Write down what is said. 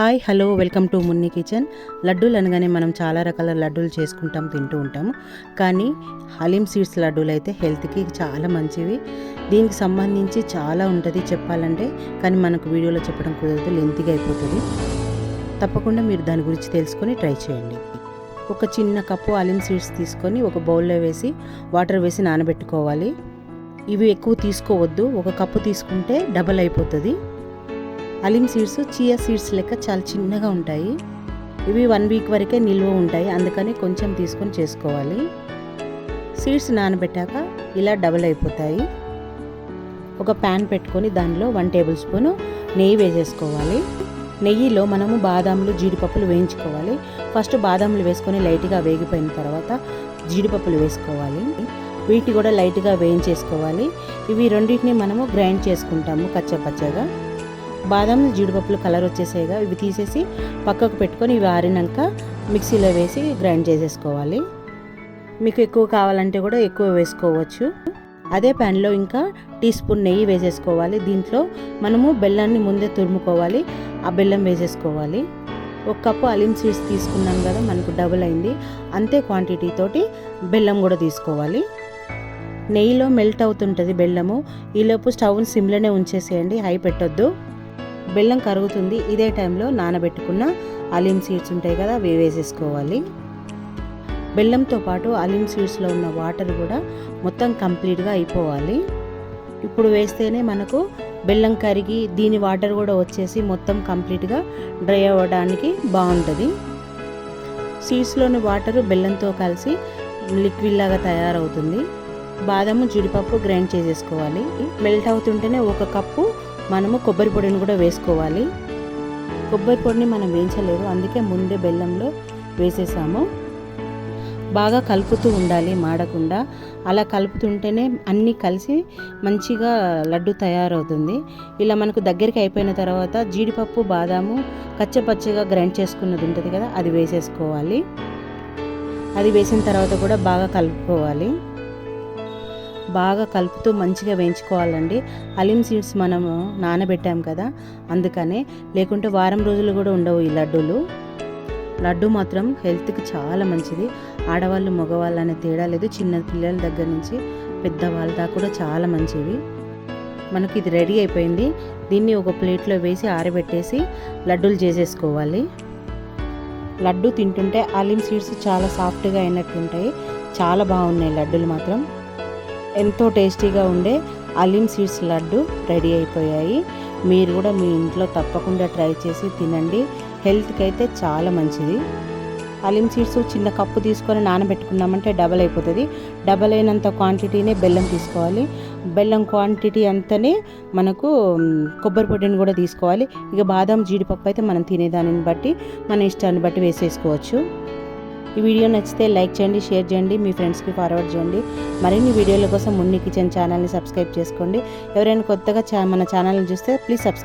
Hi hello welcome to Munni kitchen. లడ్డూలు అనగానే మనం చాలా రకాల లడ్డూలు చేసుకుంటాం తింటూ ఉంటాము కానీ హలీం సీడ్స్ లడ్డూలు అయితే హెల్త్కి చాలా మంచివి. దీనికి సంబంధించి చాలా ఉంటుంది చెప్పాలంటే కానీ మనకు వీడియోలో చెప్పడం కుదరదు లెంతిగా అయిపోతుంది. తప్పకుండా మీరు దాని గురించి తెలుసుకొని ట్రై చేయండి. ఒక చిన్న కప్పు అలిం సీడ్స్ తీసుకొని ఒక బౌల్లో వేసి వాటర్ వేసి నానబెట్టుకోవాలి. ఇవి ఎక్కువ తీసుకోవద్దు. ఒక కప్పు తీసుకుంటే డబల్ అయిపోతుంది. అలిం సీడ్స్ చియా సీడ్స్ లెక్క చాలా చిన్నగా ఉంటాయి. ఇవి వన్ వీక్ వరకే నిల్వ ఉంటాయి. అందుకని కొంచెం తీసుకొని చేసుకోవాలి. సీడ్స్ నానబెట్టాక ఇలా డబల్ అయిపోతాయి. ఒక ప్యాన్ పెట్టుకొని దానిలో వన్ టేబుల్ స్పూన్ నెయ్యి వేసేసుకోవాలి. నెయ్యిలో మనము బాదాములు జీడిపప్పులు వేయించుకోవాలి. ఫస్ట్ బాదాములు వేసుకొని లైట్గా వేగిపోయిన తర్వాత జీడిపప్పులు వేసుకోవాలి. వీటి కూడా లైట్గా వేయించేసుకోవాలి. ఇవి రెండింటిని మనము గ్రైండ్ చేసుకుంటాము కచ్చపచ్చగా. బాదం జీడిపప్పులు కలర్ వచ్చేసాయిగా ఇవి తీసేసి పక్కకు పెట్టుకొని ఇవి ఆరినాక మిక్సీలో వేసి గ్రైండ్ చేసేసుకోవాలి. మీకు ఎక్కువ కావాలంటే కూడా ఎక్కువ వేసుకోవచ్చు. అదే ప్యాన్లో ఇంకా టీ స్పూన్ నెయ్యి వేసేసుకోవాలి. దీంట్లో మనము బెల్లాన్ని ముందే తురుముకోవాలి. ఆ బెల్లం వేసేసుకోవాలి. ఒక కప్పు అలిం స్వీట్స్ తీసుకున్నాం కదా మనకు డబుల్ అయింది. అంతే క్వాంటిటీ తోటి బెల్లం కూడా తీసుకోవాలి. నెయ్యిలో మెల్ట్ అవుతుంటుంది బెల్లము. ఈలోపు స్టవ్ని సిమ్లోనే ఉంచేసేయండి హై పెట్టొద్దు. బెల్లం కరుగుతుంది ఇదే టైంలో నానబెట్టుకున్న అలీం సీడ్స్ ఉంటాయి కదా అవి వేసేసుకోవాలి. బెల్లంతో పాటు అలీం సీడ్స్లో ఉన్న వాటర్ కూడా మొత్తం కంప్లీట్గా అయిపోవాలి. ఇప్పుడు వేస్తేనే మనకు బెల్లం కరిగి దీని వాటర్ కూడా వచ్చేసి మొత్తం కంప్లీట్గా డ్రై అవ్వడానికి బాగుంటుంది. సీడ్స్లోని వాటర్ బెల్లంతో కలిసి లిక్విడ్ లాగా తయారవుతుంది. బాదము జీడిపప్పు గ్రైండ్ చేసేసుకోవాలి. మెల్ట్ అవుతుంటేనే ఒక కప్పు మనము కొబ్బరి పొడిని కూడా వేసుకోవాలి. కొబ్బరి పొడిని మనం వేయించలేదు. అందుకే ముందే బెల్లంలో వేసేసాము. బాగా కలుపుతూ ఉండాలి మాడకుండా. అలా కలుపుతుంటేనే అన్నీ కలిసి మంచిగా లడ్డు తయారవుతుంది. ఇలా మనకు దగ్గరికి అయిపోయిన తర్వాత జీడిపప్పు బాదాము కచ్చపచ్చగా గ్రైండ్ చేసుకున్నది ఉంటుంది కదా అది వేసేసుకోవాలి. అది వేసిన తర్వాత కూడా బాగా కలుపుకోవాలి. బాగా కలుపుతూ మంచిగా వేయించుకోవాలండి. అలిం సీడ్స్ మనము నానబెట్టాం కదా అందుకనే లేకుంటే వారం రోజులు కూడా ఉండవు ఈ లడ్డూలు. లడ్డు మాత్రం హెల్త్కి చాలా మంచిది. ఆడవాళ్ళు మగవాళ్ళు అనే తేడా లేదు. చిన్న పిల్లల దగ్గర నుంచి పెద్దవాళ్ళ దాకా కూడా చాలా మంచివి. మనకి ఇది రెడీ అయిపోయింది. దీన్ని ఒక ప్లేట్లో వేసి ఆరబెట్టేసి లడ్డూలు చేసేసుకోవాలి. లడ్డు తింటుంటే అలిం సీడ్స్ చాలా సాఫ్ట్గా అయినట్టుంటాయి చాలా బాగున్నాయి లడ్డూలు మాత్రం. ఎంతో టేస్టీగా ఉండే అలీం సీడ్స్ లడ్డు రెడీ అయిపోయాయి. మీరు కూడా మీ ఇంట్లో తప్పకుండా ట్రై చేసి తినండి. హెల్త్కి అయితే చాలా మంచిది. అలీం సీడ్స్ చిన్న కప్పు తీసుకొని నానబెట్టుకున్నామంటే డబల్ అయిపోతుంది. డబల్ అయినంత క్వాంటిటీనే బెల్లం తీసుకోవాలి. బెల్లం క్వాంటిటీ అంతనే మనకు కొబ్బరి పొడిని కూడా తీసుకోవాలి. ఇక బాదం జీడిపప్పు అయితే మనం తినేదానిని బట్టి మన ఇష్టాన్ని బట్టి వేసేసుకోవచ్చు. ఈ వీడియో నచ్చితే లైక్ చేయండి షేర్ చేయండి మీ ఫ్రెండ్స్కి ఫార్వర్డ్ చేయండి. మరిన్ని వీడియోల కోసం మున్ని కిచెన్ ఛానల్ని సబ్స్క్రైబ్ చేసుకోండి. ఎవరైనా కొత్తగా మన ఛానల్ని చూస్తే ప్లీజ్ సబ్స్క్రైబ్